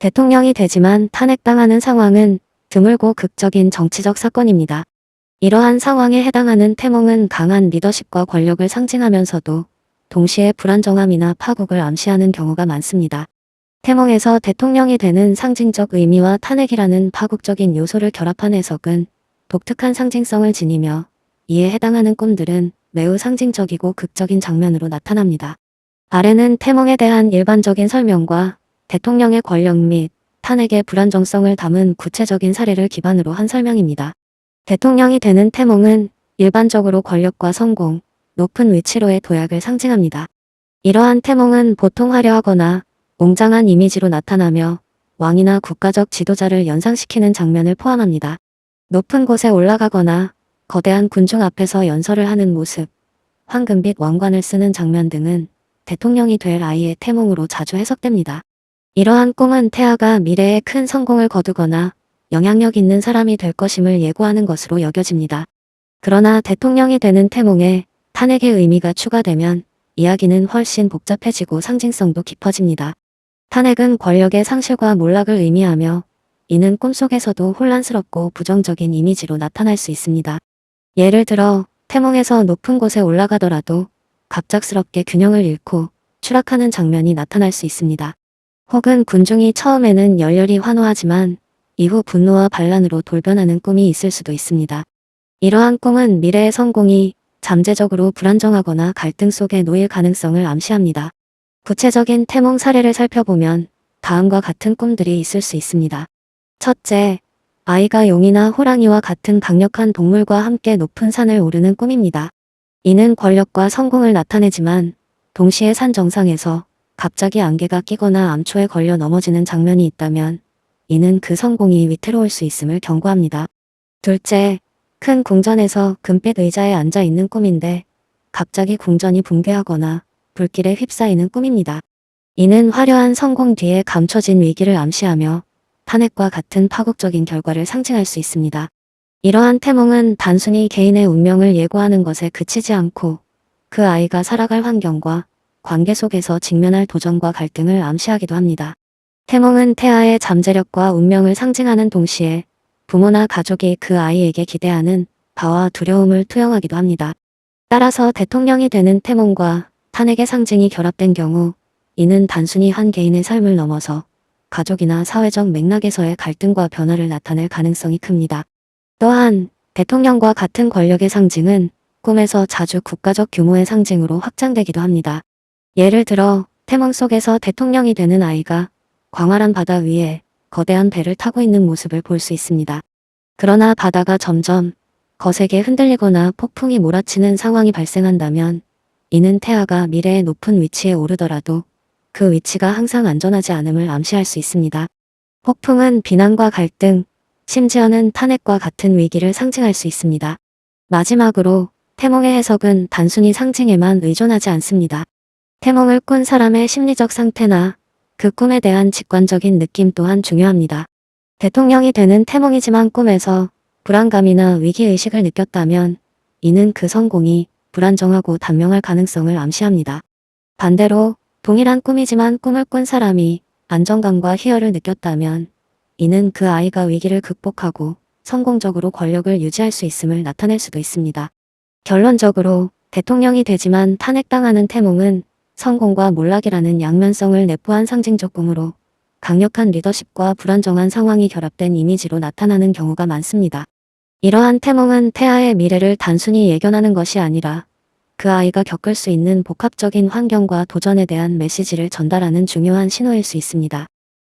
대통령이 되지만 탄핵당하는 상황은 드물고 극적인 정치적 사건입니다. 이러한 상황에 해당하는 태몽은 강한 리더십과 권력을 상징하면서도 동시에 불안정함이나 파국을 암시하는 경우가 많습니다. 태몽에서 대통령이 되는 상징적 의미와 탄핵이라는 파국적인 요소를 결합한 해석은 독특한 상징성을 지니며 이에 해당하는 꿈들은 매우 상징적이고 극적인 장면으로 나타납니다. 아래는 태몽에 대한 일반적인 설명과 대통령의 권력 및 탄핵의 불안정성을 담은 구체적인 사례를 기반으로 한 설명입니다. 대통령이 되는 태몽은 일반적으로 권력과 성공, 높은 위치로의 도약을 상징합니다. 이러한 태몽은 보통 화려하거나 웅장한 이미지로 나타나며 왕이나 국가적 지도자를 연상시키는 장면을 포함합니다. 높은 곳에 올라가거나 거대한 군중 앞에서 연설을 하는 모습, 황금빛 왕관을 쓰는 장면 등은 대통령이 될 아이의 태몽으로 자주 해석됩니다. 이러한 꿈은 태아가 미래에 큰 성공을 거두거나 영향력 있는 사람이 될 것임을 예고하는 것으로 여겨집니다. 그러나 대통령이 되는 태몽에 탄핵의 의미가 추가되면 이야기는 훨씬 복잡해지고 상징성도 깊어집니다. 탄핵은 권력의 상실과 몰락을 의미하며 이는 꿈속에서도 혼란스럽고 부정적인 이미지로 나타날 수 있습니다. 예를 들어 태몽에서 높은 곳에 올라가더라도 갑작스럽게 균형을 잃고 추락하는 장면이 나타날 수 있습니다. 혹은 군중이 처음에는 열렬히 환호하지만 이후 분노와 반란으로 돌변하는 꿈이 있을 수도 있습니다. 이러한 꿈은 미래의 성공이 잠재적으로 불안정하거나 갈등 속에 놓일 가능성을 암시합니다. 구체적인 태몽 사례를 살펴보면 다음과 같은 꿈들이 있을 수 있습니다. 첫째, 아이가 용이나 호랑이와 같은 강력한 동물과 함께 높은 산을 오르는 꿈입니다. 이는 권력과 성공을 나타내지만 동시에 산 정상에서 갑자기 안개가 끼거나 암초에 걸려 넘어지는 장면이 있다면 이는 그 성공이 위태로울 수 있음을 경고합니다. 둘째, 큰 궁전에서 금빛 의자에 앉아 있는 꿈인데 갑자기 궁전이 붕괴하거나 불길에 휩싸이는 꿈입니다. 이는 화려한 성공 뒤에 감춰진 위기를 암시하며 탄핵과 같은 파국적인 결과를 상징할 수 있습니다. 이러한 태몽은 단순히 개인의 운명을 예고하는 것에 그치지 않고 그 아이가 살아갈 환경과 관계 속에서 직면할 도전과 갈등을 암시하기도 합니다. 태몽은 태아의 잠재력과 운명을 상징하는 동시에 부모나 가족이 그 아이에게 기대하는 바와 두려움을 투영하기도 합니다. 따라서 대통령이 되는 태몽과 탄핵의 상징이 결합된 경우 이는 단순히 한 개인의 삶을 넘어서 가족이나 사회적 맥락에서의 갈등과 변화를 나타낼 가능성이 큽니다. 또한 대통령과 같은 권력의 상징은 꿈에서 자주 국가적 규모의 상징으로 확장되기도 합니다. 예를 들어 태몽 속에서 대통령이 되는 아이가 광활한 바다 위에 거대한 배를 타고 있는 모습을 볼 수 있습니다. 그러나 바다가 점점 거세게 흔들리거나 폭풍이 몰아치는 상황이 발생한다면 이는 태아가 미래의 높은 위치에 오르더라도 그 위치가 항상 안전하지 않음을 암시할 수 있습니다. 폭풍은 비난과 갈등, 심지어는 탄핵과 같은 위기를 상징할 수 있습니다. 마지막으로 태몽의 해석은 단순히 상징에만 의존하지 않습니다. 태몽을 꾼 사람의 심리적 상태나 그 꿈에 대한 직관적인 느낌 또한 중요합니다. 대통령이 되는 태몽이지만 꿈에서 불안감이나 위기의식을 느꼈다면 이는 그 성공이 불안정하고 단명할 가능성을 암시합니다. 반대로 동일한 꿈이지만 꿈을 꾼 사람이 안정감과 희열을 느꼈다면 이는 그 아이가 위기를 극복하고 성공적으로 권력을 유지할 수 있음을 나타낼 수도 있습니다. 결론적으로 대통령이 되지만 탄핵당하는 태몽은 성공과 몰락이라는 양면성을 내포한 상징적 꿈으로 강력한 리더십과 불안정한 상황이 결합된 이미지로 나타나는 경우가 많습니다. 이러한 태몽은 태아의 미래를 단순히 예견하는 것이 아니라 그 아이가 겪을 수 있는 복합적인 환경과 도전에 대한 메시지를 전달하는 중요한 신호일 수 있습니다.